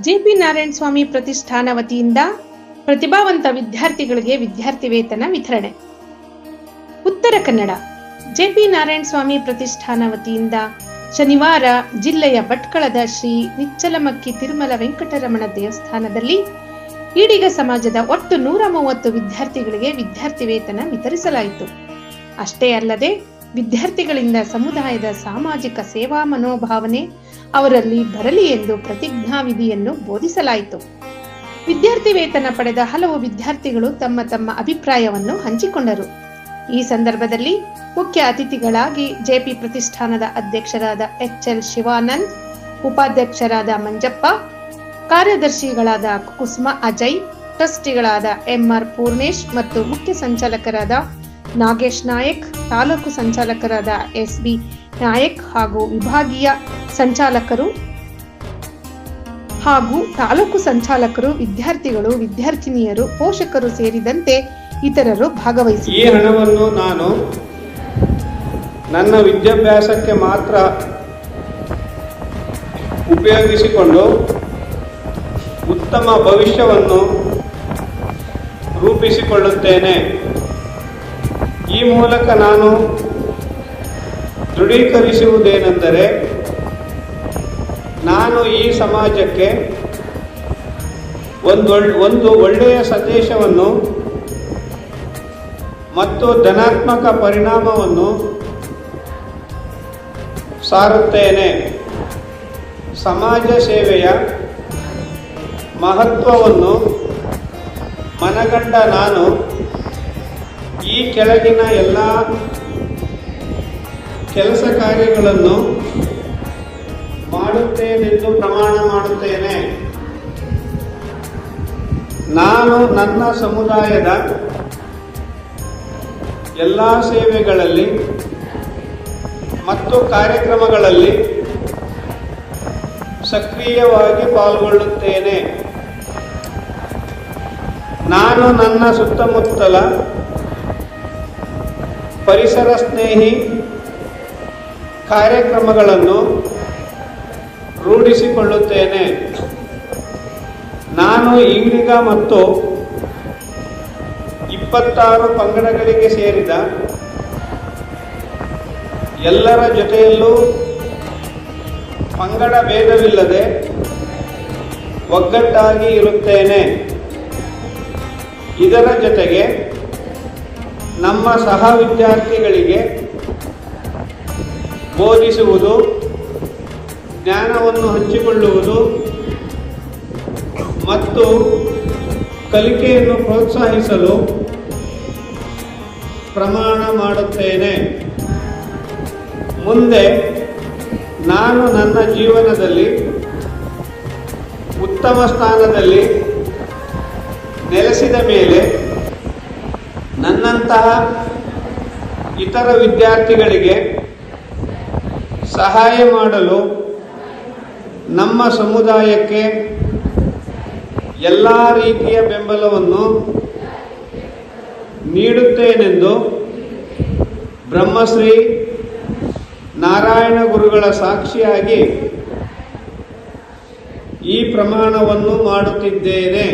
JP Narayana ಸ್ವಾಮಿ ಪ್ರತಿಷ್ಠಾನ ವತಿಯಿಂದ ಪ್ರತಿಭಾವಂತ ವಿದ್ಯಾರ್ಥಿಗಳಿಗೆ ವಿದ್ಯಾರ್ಥಿ ವೇತನ ವಿತರಣೆ. ಉತ್ತರ ಕನ್ನಡ. ಜೆಪಿ ನಾರಾಯಣ ಸ್ವಾಮಿ ಪ್ರತಿಷ್ಠಾನ ವತಿಯಿಂದ ಶನಿವಾರ ಜಿಲ್ಲೆಯ ಭಟ್ಕಳದ ಶ್ರೀ ನಿಚ್ಚಲಮಕ್ಕಿ ತಿರುಮಲ ವೆಂಕಟರಮಣ ದೇವಸ್ಥಾನದಲ್ಲಿ ಈಡಿಗ ಸಮಾಜದ ಒಟ್ಟು ನೂರ ಮೂವತ್ತು ವಿದ್ಯಾರ್ಥಿಗಳಿಗೆ ವಿದ್ಯಾರ್ಥಿ ವೇತನ ವಿತರಿಸಲಾಯಿತು. ಅಷ್ಟೇ ಅಲ್ಲದೆ ವಿದ್ಯಾರ್ಥಿಗಳಿಂದ ಸಮುದಾಯದ ಸಾಮಾಜಿಕ ಸೇವಾ ಮನೋಭಾವನೆ ಅವರಲ್ಲಿ ಬರಲಿ ಎಂದು ಪ್ರತಿಜ್ಞಾವಿಧಿಯನ್ನು ಬೋಧಿಸಲಾಯಿತು. ವಿದ್ಯಾರ್ಥಿ ವೇತನ ಪಡೆದ ಹಲವು ವಿದ್ಯಾರ್ಥಿಗಳು ತಮ್ಮ ತಮ್ಮ ಅಭಿಪ್ರಾಯವನ್ನು ಹಂಚಿಕೊಂಡರು. ಈ ಸಂದರ್ಭದಲ್ಲಿ ಮುಖ್ಯ ಅತಿಥಿಗಳಾಗಿ ಜೆಪಿ ಪ್ರತಿಷ್ಠಾನದ ಅಧ್ಯಕ್ಷರಾದ ಎಚ್ ಎಲ್ ಶಿವಾನಂದ್, ಉಪಾಧ್ಯಕ್ಷರಾದ ಮಂಜಪ್ಪ, ಕಾರ್ಯದರ್ಶಿಗಳಾದ ಕುಸುಮ ಅಜಯ್, ಟ್ರಸ್ಟಿಗಳಾದ ಎಂಆರ್ ಪೂರ್ಣೇಶ್ ಮತ್ತು ಮುಖ್ಯ ಸಂಚಾಲಕರಾದ ನಾಗೇಶ್ ನಾಯಕ್ ತಾಲೂಕು ಸಂಚಾಲಕರಾದ ಎಸ್ ಬಿ ನಾಯಕ್ ಹಾಗೂ ವಿಭಾಗೀಯ ಸಂಚಾಲಕರು ಹಾಗೂ ತಾಲೂಕು ಸಂಚಾಲಕರು ವಿದ್ಯಾರ್ಥಿಗಳು ವಿದ್ಯಾರ್ಥಿನಿಯರು ಪೋಷಕರು ಸೇರಿದಂತೆ ಇತರರು ಈ ಹಣವನ್ನು ನಾನು ನನ್ನ ವಿದ್ಯಾಭ್ಯಾಸಕ್ಕೆ ಮಾತ್ರ ಉಪಯೋಗಿಸಿಕೊಂಡು ಉತ್ತಮ ಭವಿಷ್ಯವನ್ನು ರೂಪಿಸಿಕೊಳ್ಳುತ್ತೇನೆ. ಮೂಲಕ ನಾನು ದೃಢೀಕರಿಸುವುದೇನೆಂದರೆ ನಾನು ಈ ಸಮಾಜಕ್ಕೆ ಒಂದು ಒಂದು ಒಳ್ಳೆಯ ಸಂದೇಶವನ್ನು ಮತ್ತು ಧನಾತ್ಮಕ ಪರಿಣಾಮವನ್ನು ಸಾರುತ್ತೇನೆ. ಸಮಾಜ ಸೇವೆಯ ಮಹತ್ವವನ್ನು ಮನಗಂಡ ನಾನು ಈ ಕೆಳಗಿನ ಎಲ್ಲ ಕೆಲಸ ಕಾರ್ಯಗಳನ್ನು ಮಾಡುತ್ತೇನೆಂದು ಪ್ರಮಾಣ ಮಾಡುತ್ತೇನೆ. ನಾನು ನನ್ನ ಸಮುದಾಯದ ಎಲ್ಲ ಸೇವೆಗಳಲ್ಲಿ ಮತ್ತು ಕಾರ್ಯಕ್ರಮಗಳಲ್ಲಿ ಸಕ್ರಿಯವಾಗಿ ಪಾಲ್ಗೊಳ್ಳುತ್ತೇನೆ. ನಾನು ನನ್ನ ಸುತ್ತಮುತ್ತಲ ಪರಿಸರ ಸ್ನೇಹಿ ಕಾರ್ಯಕ್ರಮಗಳನ್ನು ರೂಢಿಸಿಕೊಳ್ಳುತ್ತೇನೆ. ನಾನು ಈಗ ಮತ್ತು ಇಪ್ಪತ್ತಾರು ಪಂಗಡಗಳಿಗೆ ಸೇರಿದ ಎಲ್ಲರ ಜೊತೆಯಲ್ಲೂ ಪಂಗಡ ಭೇದವಿಲ್ಲದೆ ಒಗ್ಗಟ್ಟಾಗಿ ಇರುತ್ತೇನೆ. ಇದರ ಜೊತೆಗೆ ನಮ್ಮ ಸಹ ವಿದ್ಯಾರ್ಥಿಗಳಿಗೆ ಬೋಧಿಸುವುದು, ಜ್ಞಾನವನ್ನು ಹಂಚಿಕೊಳ್ಳುವುದು ಮತ್ತು ಕಲಿಕೆಯನ್ನು ಪ್ರೋತ್ಸಾಹಿಸಲು ಪ್ರಮಾಣ ಮಾಡುತ್ತೇನೆ. ಮುಂದೆ ನಾನು ನನ್ನ ಜೀವನದಲ್ಲಿ ಉತ್ತಮ ಸ್ಥಾನದಲ್ಲಿ ನೆಲೆಸಿದ ಮೇಲೆ ನನ್ನಂತಹ ಇತರ ವಿದ್ಯಾರ್ಥಿಗಳಿಗೆ ಸಹಾಯ ಮಾಡಲು ನಮ್ಮ ಸಮುದಾಯಕ್ಕೆ ಎಲ್ಲ ರೀತಿಯ ಬೆಂಬಲವನ್ನು ನೀಡುತ್ತೇನೆಂದು ಬ್ರಹ್ಮಶ್ರೀ ನಾರಾಯಣ ಗುರುಗಳ ಸಾಕ್ಷಿಯಾಗಿ ಈ ಪ್ರಮಾಣವನ್ನು ಮಾಡುತ್ತಿದ್ದೇನೆ.